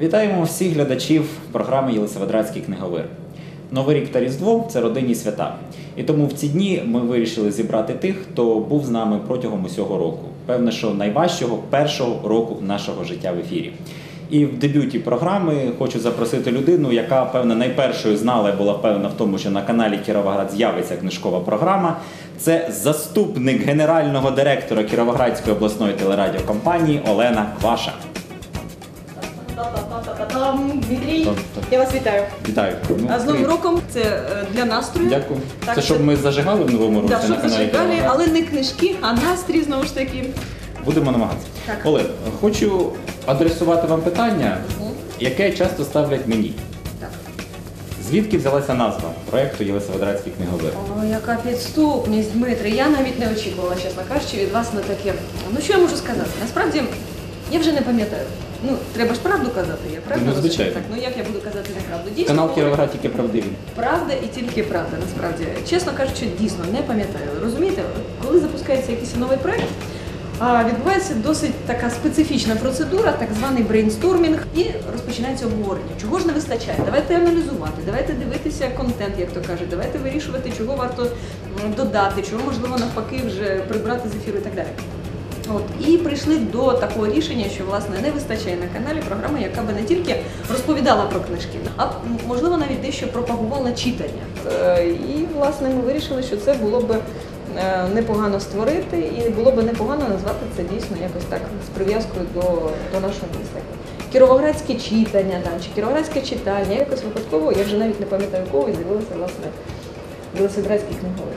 Вітаємо всіх глядачів програми Єлисаветградський книговир. Новий рік та Різдво це родинні свята. І тому в ці дні ми вирішили зібрати тих, хто був з нами протягом усього року. Певне, що найважчого першого року нашого життя в ефірі. І в дебюті програми хочу запросити людину, яка певне найпершою знала і була певна в тому, що на каналі Кіровоград з'явиться книжкова програма. Це заступник генерального директора Кіровоградської обласної телерадіокомпанії Олена Кваша. Та-та-та-та-та-там. Дмитрій, Так, так. я вас вітаю. Вітаю. Ну, А з Новим привіт. роком це е, для настрою. Дякую. Так, це щоб ми зажигали в новому році Да, на щоб каналі зажигали, але не книжки, а настрій знову ж таки. Будемо намагатися. Так. Олег, хочу адресувати вам питання, яке часто ставлять мені. Так. Звідки взялася назва проєкту Єлисаветградський книговир? О, яка підступність, Дмитрий. Я навіть не очікувала, чесно кажучи, від вас на таке. Ну що я можу сказати? Насправді, я вже не пам'ятаю. Ну, треба ж правду казати, я правда? Ну, звичайно. Так, ну як я буду казати неправду? Дійсно, Канал було- Кіровоград тільки правдивий. Правда і тільки правда, насправді. Чесно кажучи, дійсно не пам'ятаю. Розумієте, коли запускається якийсь новий проект, а, відбувається досить така специфічна процедура, так званий брейнстормінг, і розпочинається обговорення. Чого ж не вистачає? Давайте аналізувати, давайте дивитися контент, як то кажуть, давайте вирішувати, чого варто м, додати, чого можливо навпаки вже прибрати з ефіру і так далі. От і прийшли до такого рішення, що власне не вистачає на каналі програми, яка би не тільки розповідала про книжки, а можливо навіть дещо пропагувала читання. Е, І власне ми вирішили, що це було би е, непогано створити, і було би непогано назвати це дійсно якось так з прив'язкою до, до нашого міста. Кіровоградське читання там чи кіровоградське читання, якось випадково, я вже навіть не пам'ятаю кого, і з'явилося власне велосипедський книговий.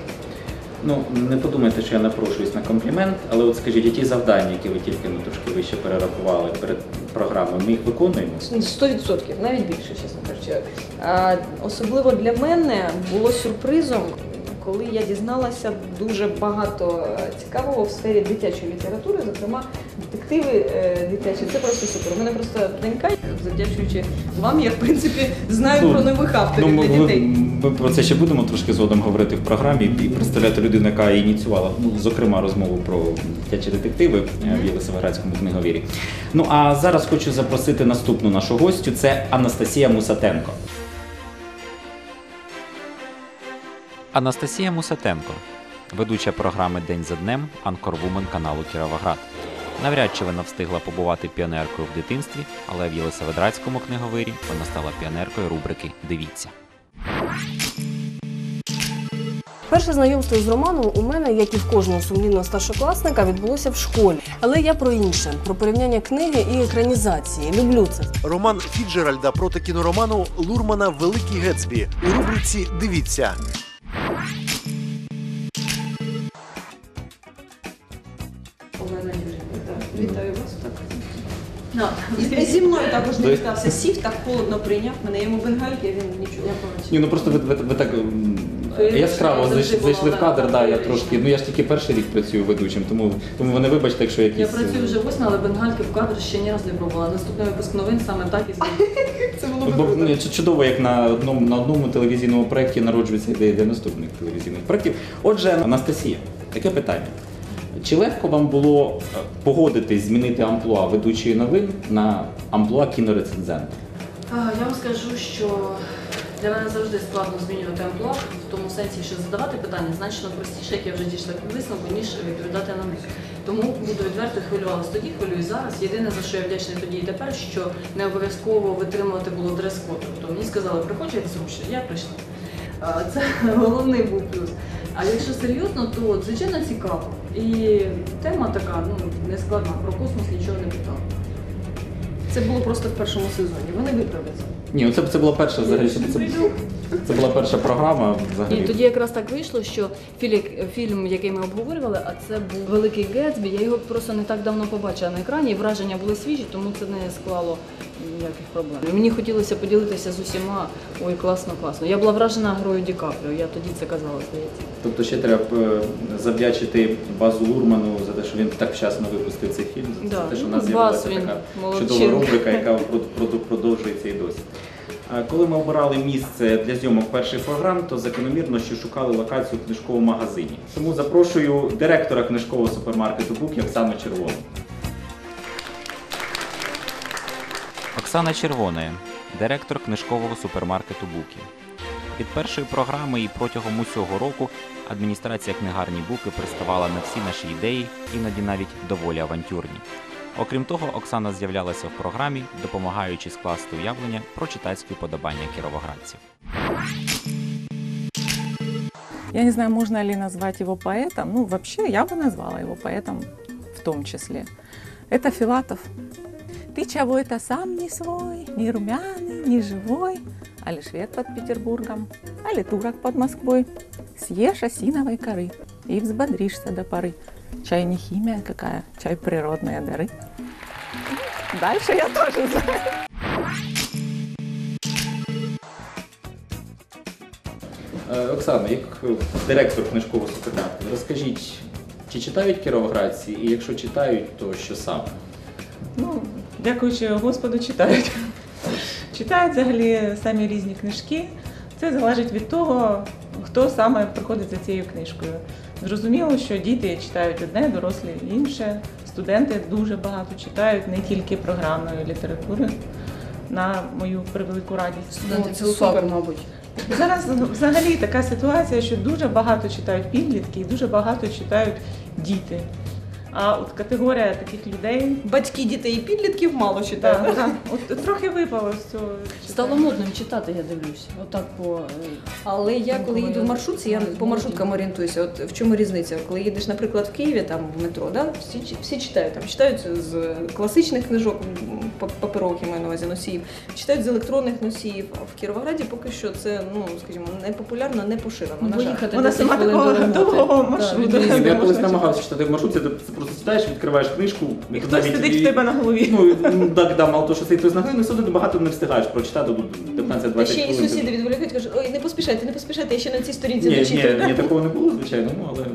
Ну, не подумайте, що я напрошуюсь на комплімент, але от скажіть, які завдання, які ви тільки ну, трошки вище перерахували перед програмою, ми їх виконуємо? 100%, навіть більше, чесно кажучи. А, особливо для мене було сюрпризом, коли я дізналася дуже багато е, цікавого в сфері дитячої літератури, зокрема детективи е, дитячі. Це просто супер. У мене просто донька, завдячуючи вам, я в принципі знаю Ну, про нових авторів Ну, ми, для дітей. ми про це ще будемо трошки згодом говорити в програмі і представляти людину, яка ініціювала, ну, зокрема, розмову про дитячі детективи е, в Єлисаветградському книговірі. Ну а зараз хочу запросити наступну нашу гостю. Це Анастасія Мусатенко. Анастасія Мусатенко, ведуча програми День за днем Анкорвумен каналу Кіровоград. Навряд чи вона встигла побувати піонеркою в дитинстві, але в Єлисаветградському книговирі вона стала піонеркою рубрики Дивіться. Перше знайомство з романом у мене, як і в кожного сумлінного старшокласника, відбулося в школі. Але я про інше, про порівняння книги і екранізації. Люблю це. Роман Фіджеральда проти кінороману Лурмана Великий Гетсбі у рубриці Дивіться. І зі мною також не вітався. Сів так холодно прийняв мене. Йому бенгальки, він нічого. Ні, ну просто ви, ви, ви так м, яскраво завжди зайшли, була, зайшли в да, кадр, да, я трошки. Ну я ж тільки перший рік працюю ведучим, тому, тому ви не вибачте, якщо якісь. Я працюю вже восьма, але бенгальки в кадр ще ні разу не пробувала. Наступний випуск новин саме так і зробила. Це було Бо би ну, круто. це чудово, як на одному на одному телевізійному проєкті народжується ідея для наступних телевізійних проєктів. Отже, Анастасія, таке питання. Чи легко вам було е, погодитись змінити амплуа ведучої новин на амплуа кінорецензента? Я вам скажу, що для мене завжди складно змінювати амплуа, в тому сенсі, що задавати питання значно простіше, як я вже дійшла к висновку, ніж відповідати на них. Тому буду відверто хвилювалась тоді, хвилюю зараз. Єдине за що я вдячна тоді і тепер, що не обов'язково витримувати було дрес-код. Тобто мені сказали, приходь як зручно, я прийшла. Це головний був плюс. А якщо серйозно, то звичайно цікаво. І тема така, ну не складна, про космос нічого не питав. Це було просто в першому сезоні. Вони виправляться. Ні, це, це була перша взагалі. Це, це була перша програма І взагалі. тоді якраз так вийшло, що філік- фільм, який ми обговорювали, а це був Великий Гетсбі. Я його просто не так давно побачила на екрані, і враження були свіжі, тому це не склало ніяких проблем. Мені хотілося поділитися з усіма. Ой, класно, класно. Я була вражена грою Ді Капріо, я тоді це казала, здається. Тобто ще треба е, завдячити Базу Лурману за те, що він так вчасно випустив цей фільм, за Да, те, що в ну, нас з'явилася така молодчинка. чудова рубрика, яка прод- прод- продовжується і досі. А Коли ми обирали місце для зйомок перших програм, то закономірно, що шукали локацію в книжковому магазині. Тому запрошую директора книжкового супермаркету Бук Оксану Червону. Оксана Червоная, директор книжкового супермаркету Буки. Від першої програми і протягом усього року адміністрація книгарні Буки приставала на всі наші ідеї, іноді навіть доволі авантюрні. Окрім того, Оксана з'являлася в програмі, допомагаючи скласти уявлення про читацькі подобання кіровоградців. Я не знаю, можно ли назвать его поэтом. Ну, вообще, я бы назвала его поэтом в том числе. Это Филатов. Ты чего это сам не свой, не румяный, не живой, али швед под Петербургом, али турок под Москвой. Съешь осиновой коры и взбодришься до поры. Чай не химия какая, чай природные дары. Дальше я тоже знаю. Е, Оксана, як директор книжкового супермаркету, розкажіть, чи читають кіровоградці, і якщо читають, то що саме? Ну, дякуючи Господу, читають. Читають взагалі самі різні книжки. Це залежить від того, хто саме приходить за цією книжкою. Зрозуміло, що діти читають одне, дорослі інше. Студенти дуже багато читають не тільки програмної літератури. На мою превелику радість. Студенти Ну, це супер, мабуть. Зараз взагалі така ситуація, що дуже багато читають підлітки і дуже багато читають діти. А от категорія таких людей Батьки дітей і підлітків мало читають. да, от трохи випало з цього. Стало модним читати, я дивлюсь. Отак по е, Але я коли їду в маршрутці, я по маршруткам орієнтуюся. От в чому різниця? Коли їдеш, наприклад, в Києві, там в метро, да, всі, чи- всі читають. Там читають з класичних книжок, м, па- паперових я маю на увазі носіїв, читають з електронних носіїв. А в Кіровограді поки що це, ну скажімо, не популярно, не поширено. Ну, На жаль. поїхати Вона 10 сама хвилин такого до роботи. довгого Так, маршруту. Я колись намагався читати в маршрутці, ти просто сідаєш, відкриваєш книжку, І і хтось сидить в тебе на голові. Ну, ну, так, да, мало того, що сидить хтось на голові, ну, все одно багато не встигаєш прочитати тут 15-20 Та ще і хвилин. сусіди відволікають, кажуть, ой, не поспішайте, не поспішайте, я ще на цій сторінці Ні, дочитую. ні, ні, такого не було, звичайно, ну, але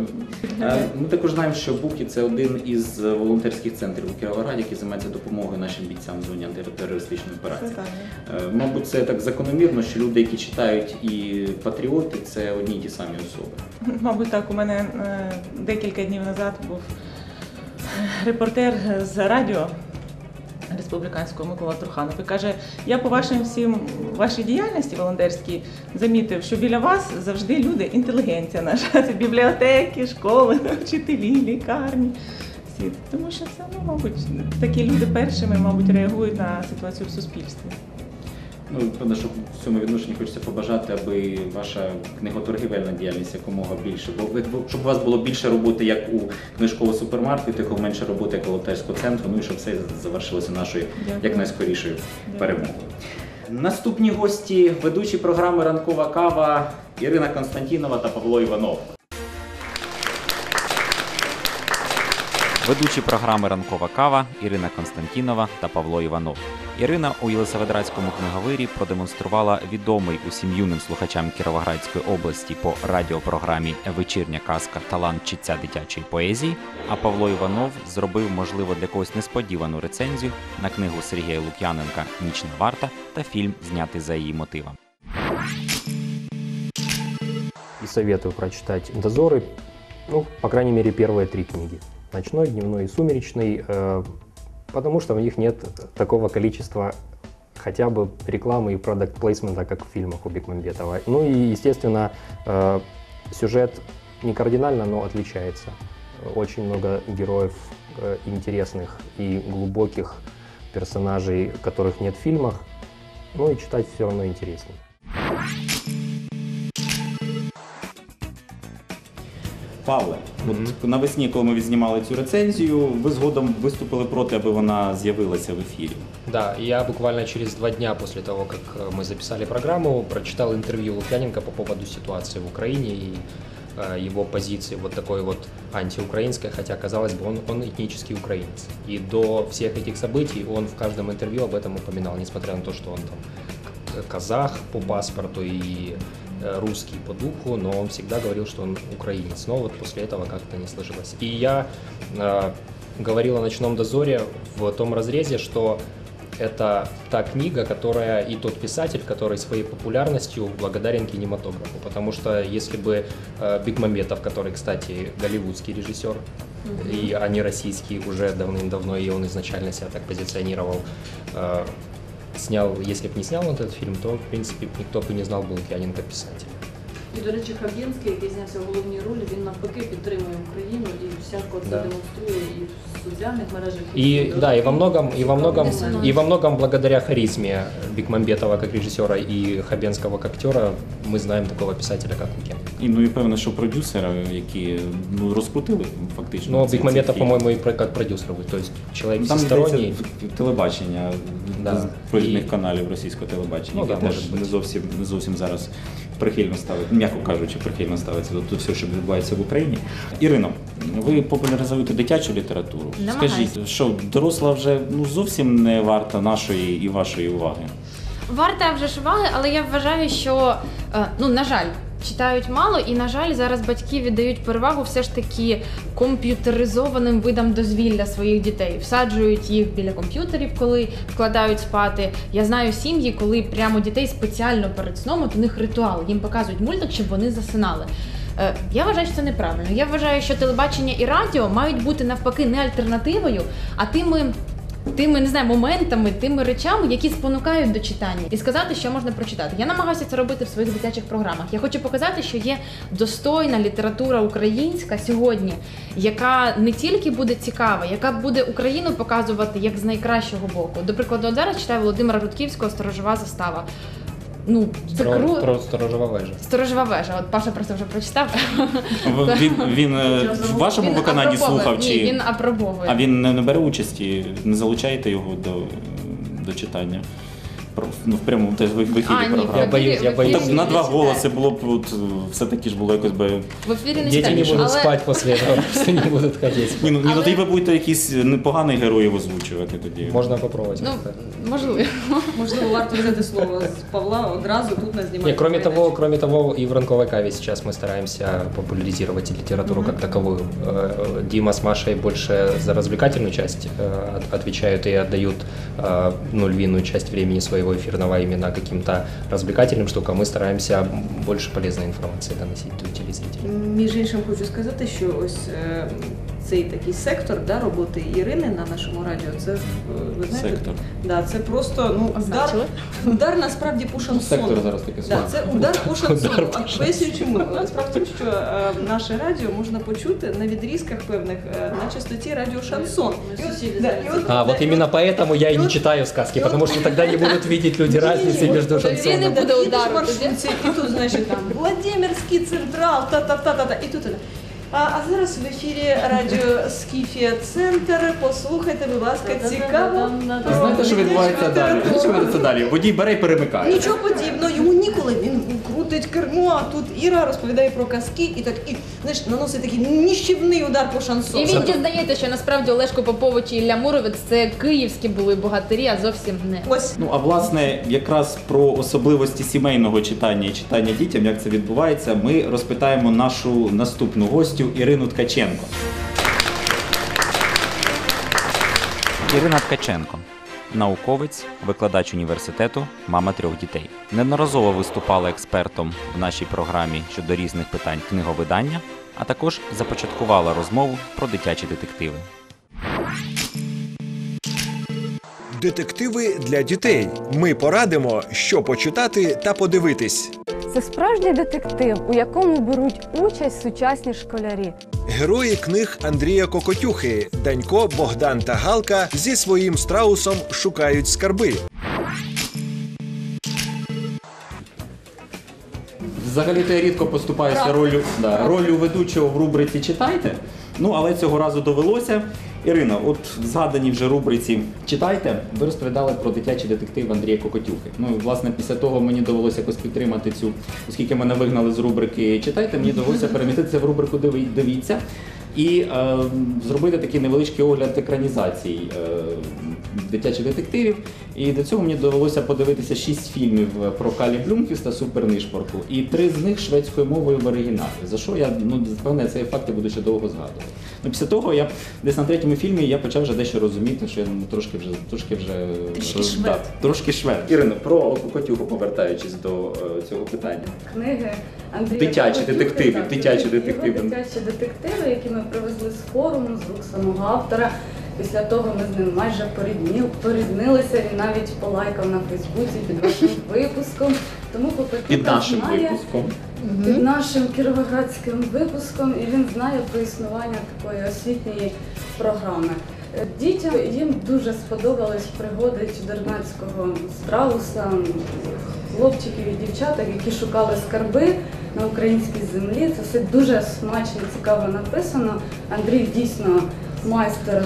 е, ми також знаємо, що Буки це один із е, волонтерських центрів у Кіровограді, який займається допомогою нашим бійцям в зоні антитерористичної Це операції. так. Е, Мабуть, це так закономірно, що люди, які читають і патріоти, це одні й ті самі особи. Мабуть, так, у мене е, декілька днів назад був репортер з радіо республіканського Микола Труханов і каже: я по вашим всім вашій діяльності волонтерській замітив, що біля вас завжди люди, інтелігенція наша. Це бібліотеки, школи, вчителі, лікарні. Всі. Тому що це, ну, мабуть, такі люди першими, мабуть, реагують на ситуацію в суспільстві. Ну, певно, що в цьому відношенні хочеться побажати, аби ваша книготоргівельна діяльність якомога більше. Бо щоб у вас було більше роботи як у книжкового супермаркету, якого менше роботи як волонтерського центру, ну і щоб все завершилося нашою якнайскорішою перемогою. Наступні гості ведучі програми Ранкова кава Ірина Константінова та Павло Іванов. Ведучі програми Ранкова кава Ірина Константінова та Павло Іванов. Ірина у Єлисаветградському книговирі продемонструвала відомий усім юним слухачам Кіровоградської області по радіопрограмі Вечірня казка Талант читця дитячої поезії. А Павло Іванов зробив, можливо, для когось несподівану рецензію на книгу Сергія Лук'яненка Нічна варта та фільм, знятий за її мотивами. и советую прочитать «Дозоры», ну, по крайней мере, первые три книги. «Ночной», «Дневной» и «Сумеречный», э, потому что в них нет такого количества хотя бы рекламы и продукт-плейсмента, как в фильмах у Бекмамбетова. Ну и, естественно, э, сюжет не кардинально, но отличается. Очень много героев э, интересных и глубоких персонажей, которых нет в фильмах. Ну и читать все равно интереснее. Павле, от навесні, коли ми відзнімали цю рецензію, ви згодом виступили проти, аби вона з'явилася в ефірі. Да, я буквально через два дня после того, как э, мы записали программу, прочитал интервью Лукьяненко по поводу ситуации в Украине и э, его позиции вот такой вот антиукраинской, хотя, казалось бы, он, он этнический украинец. И до всех этих событий он в каждом интервью об этом упоминал, несмотря на то, что он там к- казах по паспорту и э, русский по духу, но он всегда говорил, что он украинец. Но вот после этого как-то не сложилось. И я э, говорил о «Ночном дозоре» в том разрезе, что это та книга, которая и тот писатель, который своей популярностью благодарен кинематографу. Потому что если бы э, Бекмамбетов, который, кстати, голливудский режиссер, и а не российский уже давным-давно, и он изначально себя так позиционировал, э, снял, если бы не снял он этот фильм, то, в принципе, никто бы не знал, был Лукьяненко писатель. І, до речі, Хабєнський, який знявся в головній ролі, він навпаки підтримує Україну і всяко це Да. демонструє і в соціальних мережах. И да, и во многом, и во многом, Безумно. и во многом благодаря харизме Бекмамбетова как режиссера и Хабенского как актера мы знаем такого писателя, как Лукьяненко. І ну і певно, що продюсери, які ну розкрутили фактично. Но цей- цей Бекмамбетов, фільм. по-моему, и про- как продюсер, то есть человек Там всесторонний. здається, телебачення Да. з провідних І- каналів російського телебачення, Ну, яке да, теж може бути. не зовсім не зовсім зараз прихильно ставить, м'яко кажучи, прихильно ставиться до того, що відбувається в Україні. Ірино, ви популяризуєте дитячу літературу. Намагаюсь. Скажіть, що доросла вже ну зовсім не варта нашої і вашої уваги. Варта вже ж уваги, але я вважаю, що е, ну на жаль. Читають мало, і на жаль, зараз батьки віддають перевагу все ж таки комп'ютеризованим видам дозвілля своїх дітей. Всаджують їх біля комп'ютерів, коли вкладають спати. Я знаю сім'ї, коли прямо дітей спеціально перед сном от у них ритуал. Їм показують мультик, щоб вони засинали. Е, Я вважаю, що це неправильно. Я вважаю, що телебачення і радіо мають бути навпаки не альтернативою, а тими тими не знаю, моментами, тими речами, які спонукають до читання, і сказати, що можна прочитати. Я намагаюся це робити в своїх дитячих програмах. Я хочу показати, що є достойна література українська сьогодні, яка не тільки буде цікава, яка буде Україну показувати як з найкращого боку. До прикладу, зараз читаю Володимира Рудківського Сторожова застава. Ну, це Про, круто. про сторожова вежа. Сторожова вежа. От Паша просто вже прочитав. В- Він він е, в вашому Він виконанні апробовує. слухав Ні, чи він апробовує. а він не, не бере участі, не залучаєте його до, до читання Про- Ну, в прямому теж в в ефірі А, ні, програми. Я боюсь, я в боюсь. Так ефірі на два читає. голоси було б от, все-таки ж було якось би. В ефірі не Дети не читаєш, будут але... спать после этого, просто не будут хотеть. Ні, ну, ні, ну Але- тоді ви будете якийсь непоганий героїв озвучувати тоді. Можно попробовать. Ну, как-то. можливо. Можливо, варто взяти слово з Павла одразу тут на знімальній Не, кроме передачі. того, кроме того, и в ранковой каве сейчас мы стараемся популяризировать литературу как таковую. Э, Дима с Машей больше за развлекательную часть э, от- отвечают и отдают э, ну, львиную часть времени своего эфирного именно каким-то развлекательным штукам. Мы стараемся больше полезной информации доносить до телезрителей. Між іншим, хочу сказати, що ось е, цей такий сектор да, роботи Ірини на нашому радіо, це е, ви знаєте, Сектор. Да, це просто ну, удар, Означили? удар насправді по шансону. зараз таке Да, це удар по шансону. Удар по А поясню чому. Справа в тому, що е, наше радіо можна почути на відрізках певних е, на частоті радіо шансон. Ми І от- сусіди да, зараз і от- А, вот да, і именно от- поэтому я и и не вот- читаю сказки, потому что тогда не будут видеть люди разницы между Тоді шансоном. не буде Так, їдеш удару, в маршрутці, і тут, значить, там Владимирський централ, та-та-та-та-та, і тут. А, А зараз в ефірі радіо Скіфія Центр. Послухайте, будь ласка, цікаво. Знаєте, що відбувається далі? Що відбувається далі? Водій бере і перемикає. Нічого подібного, крутить кермо, а тут Іра розповідає про казки і так і знаєш, наносить такий ніщівний удар по шансону. І він дізнається, що насправді Олешко Попович і Ілля Муровець це київські були богатирі, а зовсім не. Ось Ну а власне, якраз про особливості сімейного читання і читання дітям, як це відбувається, ми розпитаємо нашу наступну гостю Ірину Ткаченко. Ірина Ткаченко, науковець, викладач університету, мама трьох дітей. Неодноразово виступала експертом в нашій програмі щодо різних питань книговидання, а також започаткувала розмову про дитячі детективи. Детективи для дітей. Ми порадимо, що почитати та подивитись. Це справжній детектив, у якому беруть участь сучасні школярі. Герої книг Андрія Кокотюхи, Данько, Богдан та Галка зі своїм страусом шукають скарби. Взагалі-то я рідко поступаюся ролью, да, ролью ведучого в рубриці Читайте. Ну, але цього разу довелося. Ірина, от в згаданій вже рубриці Читайте, ви розповідали про дитячий детектив Андрія Кокотюхи. Ну, і, власне, після того мені довелося якось підтримати цю, оскільки мене вигнали з рубрики Читайте, мені довелося переміститися в рубрику «Диви- Дивіться і е, зробити такий невеличкий огляд екранізацій е, дитячих детективів. І до цього мені довелося подивитися шість фільмів про Калі Блюмкіст та Супернишпорку. І три з них шведською мовою в оригіналі. За що я ну певне цей факт я буду ще довго згадувати. Ну після того я десь на третьому фільмі я почав вже дещо розуміти, що я ну, трошки вже трошки вже Трішки е, швед. да, трошки швед. Ірино, про Кокотюху повертаючись до е, цього питання. Книги Андрія Дитячі детективи, так, дитячі його детективи. Дитячі детективи, які ми привезли з форуму, з рук самого автора. Після того ми з ним майже поріднилися. Він навіть полайкав на Фейсбуці під вашим випуском. Тому Під нашим знає випуском. під нашим кіровоградським випуском, і він знає про існування такої освітньої програми. Дітям їм дуже сподобались пригоди чудернацького страуса, хлопчиків і дівчаток, які шукали скарби на українській землі. Це все дуже смачно, цікаво написано. Андрій дійсно майстер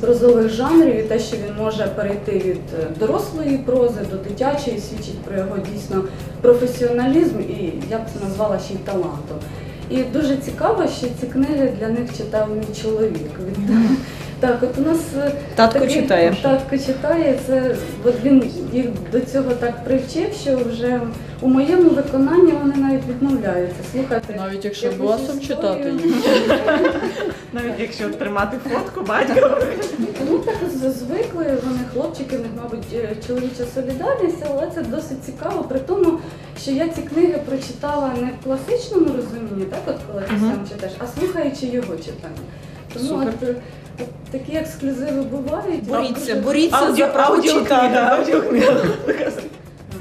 прозових жанрів і те, що він може перейти від е, дорослої прози до дитячої, свідчить про його дійсно професіоналізм і я б це назвала ще й талантом. І дуже цікаво, що ці книги для них читав мій чоловік. Від- Так, от у нас е, Татко такий- читає. Татко читає. Це от він їх до цього так привчив, що вже у моєму виконанні вони навіть відмовляються. Слухати Навіть якщо якусь історію. читати Навіть якщо тримати фотку батька. Ну так з- звикли вони хлопчики, в них, мабуть, е, чоловіча солідарність, але це досить цікаво, при тому, що я ці книги прочитала не в класичному розумінні, так от коли ти Мгм. сам читаєш, а слухаючи його читання. Тому Супер. от, е, от такі ексклюзиви бувають. Боріться, боріться за право аудіокнига, читати. аудіокнига.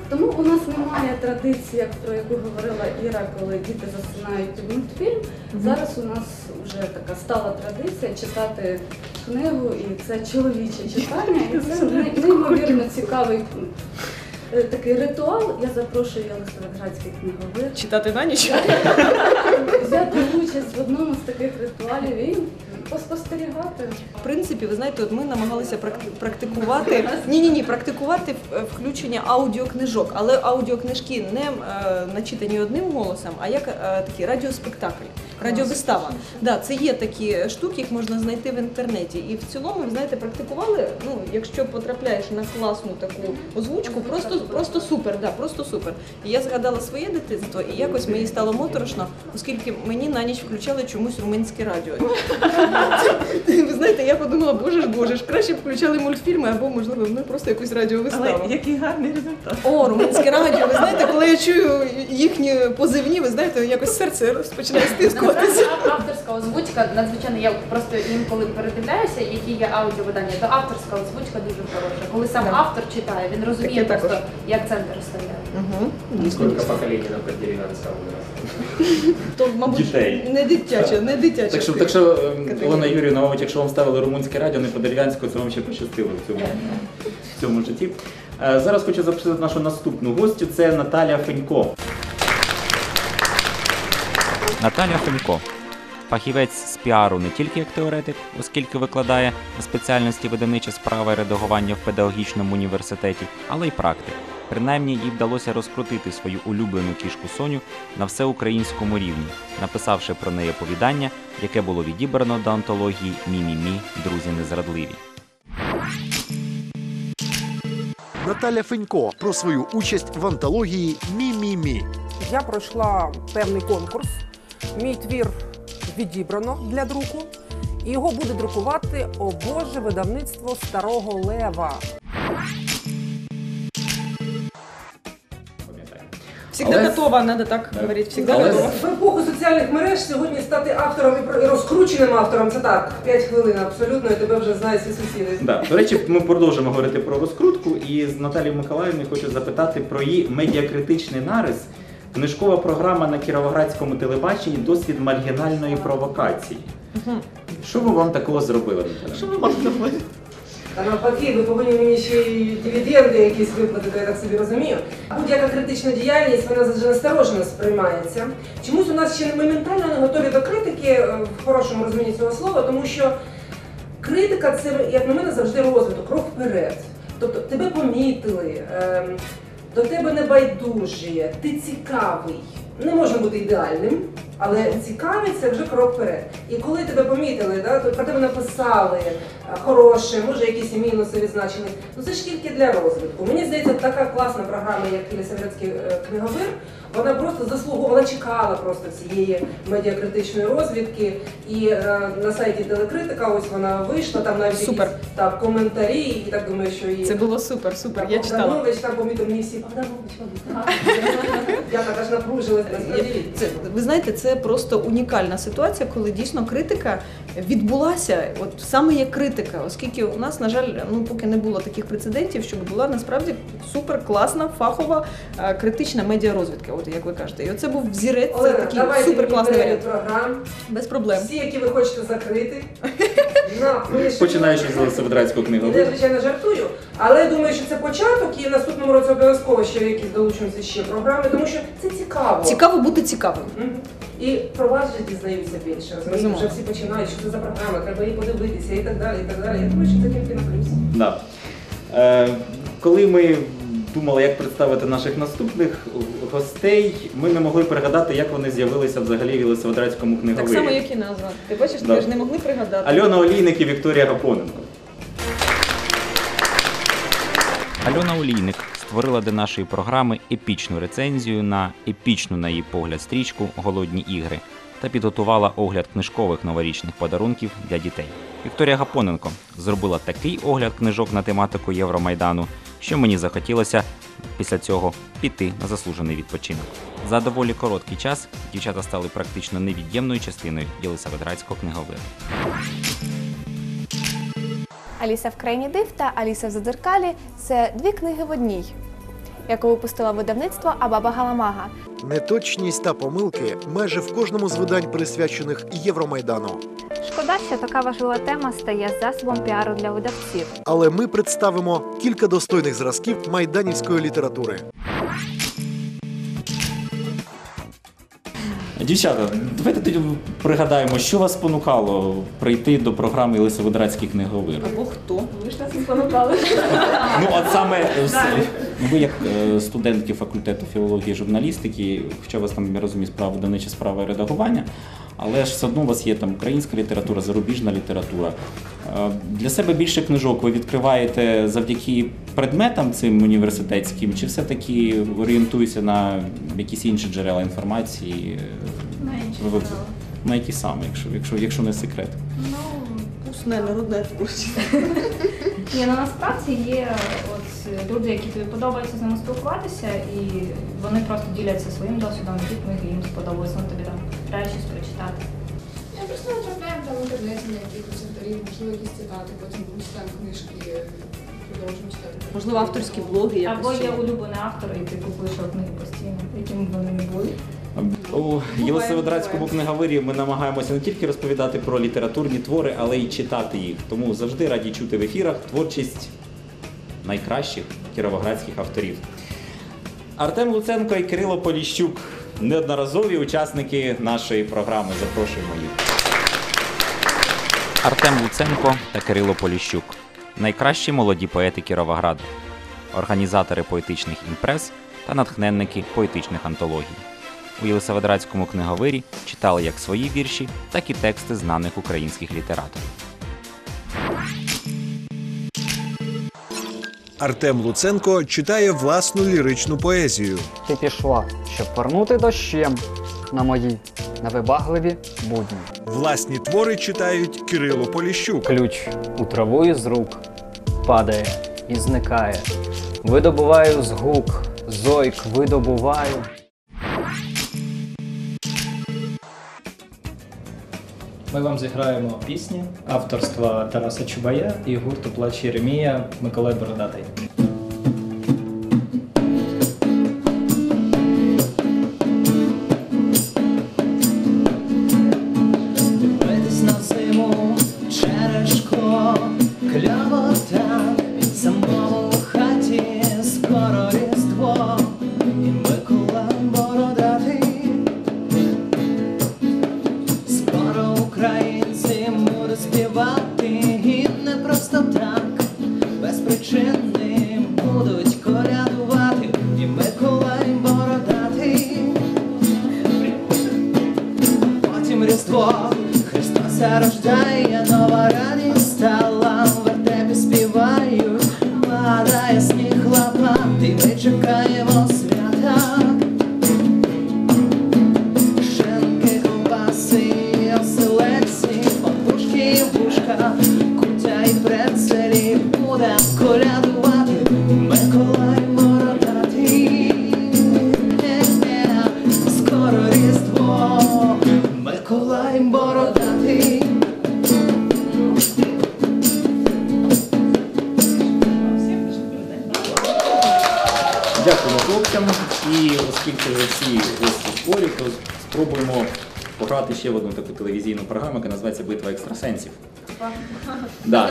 Тому у нас немає традиції, про яку говорила Іра, коли діти засинають мультфільм. Зараз у нас вже така стала традиція читати книгу, і це чоловіче читання, і це неймовірно цікавий е, такий ритуал. Я запрошую Єлисаветградський книговир Читати на ніч? взяти участь в одному з таких ритуалів і поспостерігати. В принципі, ви знаєте, от ми намагалися практи- практикувати ні, ні, ні, практикувати в- включення аудіокнижок, але аудіокнижки не е, начитані одним голосом, а як е, такий радіоспектакль, радіовистава. Да, це є такі штуки, їх можна знайти в інтернеті. І в цілому, ви знаєте, практикували. Ну, якщо потрапляєш на класну таку озвучку, просто просто супер, да, просто супер. І я згадала своє дитинство, і якось мені стало моторошно, оскільки мені на ніч включали чомусь румунське радіо. Ви знаєте, я подумала, боже ж, боже ж, краще б включали мультфільми або, можливо, ну просто якусь радіовиставу. Але який гарний результат. О, румунське радіо. Ви знаєте, коли я чую їхні позивні, ви знаєте, якось серце розпочинає стискуватися. Авторська озвучка надзвичайно. Я просто інколи передивляюся, які є аудіовидання, то авторська озвучка дуже хороша. Коли сам Так. автор читає, він розуміє просто, як центр розставляє. Угу. Сколько поколений нам как деревянского То, мабуть, Дітей. не дитяча, не дитяча. Так що, так що ем, Олена Юрійовна, мабуть, якщо вам ставили румунське радіо, не по дерев'янську, це вам ще пощастило в цьому, в цьому житті. Е, Зараз хочу запросити нашу наступну гостю. Це Наталя Фенько. Наталя Фенько. Фахівець з піару не тільки як теоретик, оскільки викладає на спеціальності видавнича справа і редагування в педагогічному університеті, але й практик. Принаймні їй вдалося розкрутити свою улюблену кішку Соню на всеукраїнському рівні, написавши про неї оповідання, яке було відібрано до антології Мі-мі-мі, друзі незрадливі. Наталя Фенько про свою участь в антології Мі-мі-мі. Я пройшла певний конкурс. Мій твір відібрано для друку. І його буде друкувати о Боже видавництво Старого Лева. Всегда Але- готова, надо так говорити, всегда Але- готова. В епоху соціальних мереж сьогодні стати автором і про- і розкрученим автором це так. 5 хвилин абсолютно, і тебе вже знають всі сусіди. Да. До речі, ми продовжимо говорити про розкрутку, і з Наталією Миколаївною хочу запитати про її медіакритичний нарис. Книжкова програма на кіровоградському телебаченні Досвід маргінальної провокації. Що ви вам такого зробили, Наталя? Що ви вам? Та навпаки, ви повинні мені ще й дивіденди якісь виплатити, я так собі розумію. Будь-яка критична діяльність вона завжди насторожено сприймається. Чомусь у нас ще моментально не готові до критики е, в хорошому розумінні цього слова, тому що критика це, як на мене, завжди розвиток, крок вперед. Тобто тебе помітили, ем, до тебе не байдужі, ти цікавий. Не можна бути ідеальним, але цікавий це вже крок вперед. І коли тебе помітили, да, про тебе написали хороше, може якісь мінуси відзначені. Ну це ж тільки для розвитку. Мені здається, така класна програма, як Єлисаветський е, книговир, вона просто заслуговувала, чекала просто цієї медіакритичної розвідки. І е, на сайті телекритика ось вона вийшла, там навіть Супер. якісь так, коментарі, і так думаю, що і Це було супер, супер. Так, Я читала. Богданович там помітив мені всі Богданович, Богданович. Я так аж напружилась. Це, ви знаєте, це це просто унікальна ситуація, коли дійсно критика відбулася, от саме як критика, оскільки у нас, на жаль, ну поки не було таких прецедентів, щоб була насправді супер класна, фахова е, критична медіарозвідка, от як ви кажете. І оце був взірець, це Олена, такий давайте супер класний мені варіант. програм. Без проблем. Всі, які ви хочете закрити. На. Починаючи з Єлисаветградського Я, книговиру. звичайно, жартую, але я думаю, що це початок, і в наступному році обов'язково ще якісь долучимося ще програми, тому що це цікаво. Цікаво бути цікавим. Мгм. І про вас вже дізнаються більше. Розумієте, Безумовно. вже всі починають, що це за програма, треба її подивитися і так далі. і так далі. Я думаю, що це тільки на плюс. Да. Е, коли ми думали, як представити наших наступних гостей, ми не могли пригадати, як вони з'явилися взагалі в Єлисаветградському Так само, як і назва. Ти бачиш, Да. ти ж не могли пригадати. Альона Олійник і Вікторія Гапоненко. Альона Олійник створила для нашої програми епічну рецензію на епічну, на її погляд, стрічку Голодні ігри та підготувала огляд книжкових новорічних подарунків для дітей. Вікторія Гапоненко зробила такий огляд книжок на тематику Євромайдану, що мені захотілося після цього піти на заслужений відпочинок. За доволі короткий час дівчата стали практично невід'ємною частиною Єлисаветградського книговиру. Аліса в країні див та Аліса в Задзеркалі це дві книги в одній, яку випустила видавництво Абаба Галамага. Неточність та помилки майже в кожному з видань, присвячених Євромайдану. Шкода, що така важлива тема стає засобом піару для видавців. Але ми представимо кілька достойних зразків майданівської літератури. Дівчата, давайте тоді пригадаємо, що вас спонукало прийти до програми Єлисаветградський книговир. Або хто? Ви ж нас спонукали. Ну, от саме ви як е, студентки факультету філології і журналістики, хоча у вас там, я розумію, справа видавнича справа і редагування, але ж все одно у вас є там українська література, зарубіжна література. Е, Для себе більше книжок ви відкриваєте завдяки предметам цим університетським, чи все-таки орієнтуєтеся на якісь інші джерела інформації? На інші ви- джерела. На які саме, якщо, якщо, якщо не секрет? Ну, усне народне творчість. Ні, ну насправді є от люди, які тобі подобається з ними спілкуватися, і вони просто діляться своїм досвідом, які книги їм сподобалися, вони тобі там краще щось прочитати. Я просто натрапляю там в інтернеті на якихось авторів, можливо, якісь цитати, потім читаємо книжки, продовжуємо читати. Можливо, авторські блоги якось. Або є чи- улюблений автор, і ти купуєш його книги постійно, якими б вони не були. У Єлисаветградському книговирі ми намагаємося не тільки розповідати про літературні твори, але й читати їх. Тому завжди раді чути в ефірах творчість найкращих кіровоградських авторів. Артем Луценко і Кирило Поліщук неодноразові учасники нашої програми. Запрошуємо їх. Артем Луценко та Кирило Поліщук найкращі молоді поети Кіровограду, організатори поетичних імпрес та натхненники поетичних антологій. У Єлисаветградському книговирі читали як свої вірші, так і тексти знаних українських літераторів. Артем Луценко читає власну ліричну поезію. Ти пішла, щоб порнути дощем на мої невибагливі будні. Власні твори читають Кирило Поліщук. Ключ у траву із рук падає і зникає. Видобуваю згук, зойк видобуваю. Ми вам зіграємо пісні авторства Тараса Чубая і гурту Плач Єремія Миколай Бородатий. Українці будуть І оскільки вже всі гості в зборі, то спробуємо пограти ще в одну таку телевізійну програму, яка називається Битва екстрасенсів. Да.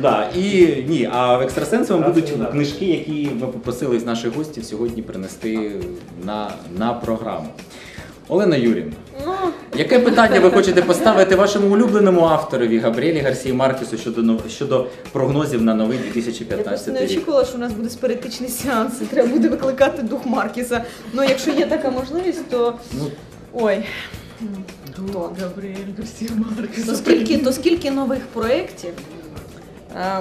Да. І ні, а в екстрасенсовому будуть книжки, які ми попросили з наших гостів сьогодні принести на, на програму. Олена Юрівна, яке питання ви хочете поставити вашому улюбленому авторові Габріелі Гарсії Маркесу щодо щодо прогнозів на новий Я просто 2015 не очікувала, що у нас буде спиритичний сеанс, і треба буде викликати дух Маркіса. Ну, якщо є така можливість, то. Ну, Ой. То, то, скільки, то скільки нових проєктів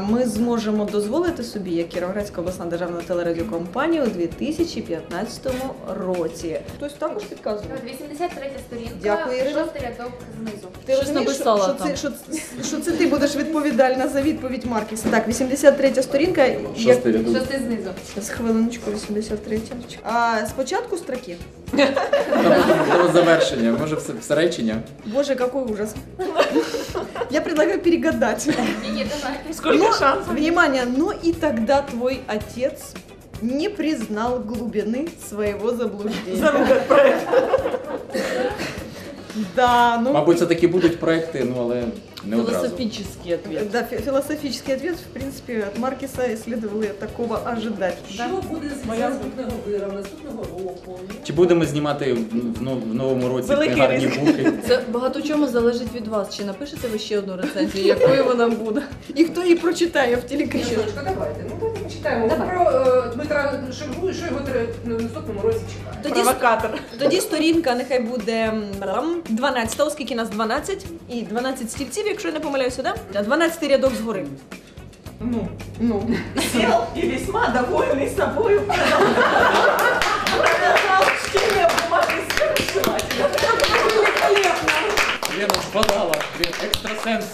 ми зможемо дозволити собі, як Кіровоградська обласна державна телерадіокомпанія у 2015 році. Хтось також підказує? 83 сторінка, Дякую, Ірина. шостий рядок знизу. Ти розумієш, що, що, це, що, це- що це ти будеш відповідальна за відповідь Маркіса. Так, 83 сторінка. Шостий рядок. Шостий знизу. З хвилиночку 83. А спочатку строки. До завершення, може все, все речення? Боже, какой ужас. Я предлагаю перегадать. Не, давай. Но, Внимание, но и тогда твой отец не признал глубины своего заблуждения. Заругать проект. Да, ну... Мабуть, це таки будуть проекти, ну але не одразу. Философический ответ. Да, философический ответ, в принципе, от Маркиса и следовало такого ожидать. Що буде з наступного виром, наступного року? Чи будемо знімати в, в, нов- в новому році Великий ризик. буки? Це багато чому залежить від вас. Чи напишете ви ще одну рецензію, якою вона буде? І хто її прочитає в телекричі? Сонечко, давайте. Ну, давайте почитаємо про е, Дмитра і що його тре- на наступному році чекає. Тоді, Провокатор. Тоді сторінка нехай буде м, 12, оскільки нас 12, і 12 стільців, якщо я не помиляюся, да? 12 рядок згори. Ну, ну. Сел и весьма довольный собой продолжал чтение бумаги! Лена блін, екстрасенс.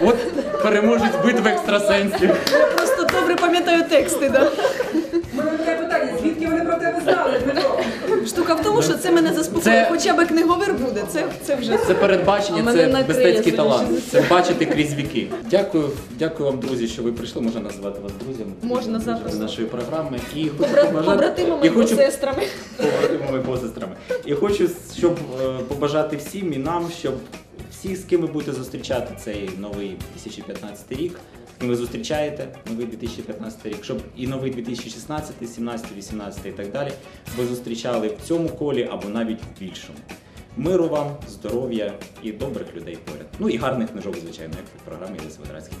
От переможець битви екстрасенсів. Я просто добре пам'ятаю тексти, да? У мене таке питання, звідки вони про тебе знали, Дмитро? Штука в тому, що це мене заспокоює, Це- хоча б книговир буде. Це, це вже Це передбачення, А мене це накриє мистецький судячи талант. Це бачити крізь віки. Дякую, дякую вам, друзі, що ви прийшли. Можна називати вас друзями. Можна До запросто. нашої програми. І хочу Побра- побажати. побратимами і хочу і сестрами. побратимами посестрами. І хочу, щоб е, побажати всім і нам, щоб всі, з ким ви будете зустрічати цей новий 2015 рік, ви зустрічаєте новий 2015 рік, щоб і новий 2016, 17, 18 і так далі ви зустрічали в цьому колі або навіть в більшому. Миру вам, здоров'я і добрих людей поряд. Ну і гарних книжок, звичайно, як в програмі Єлисавета Ведрадських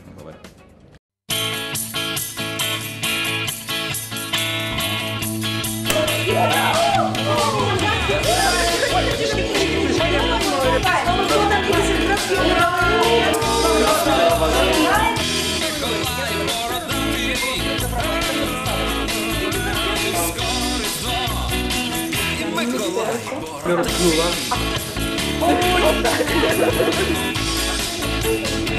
Biorąc próbę.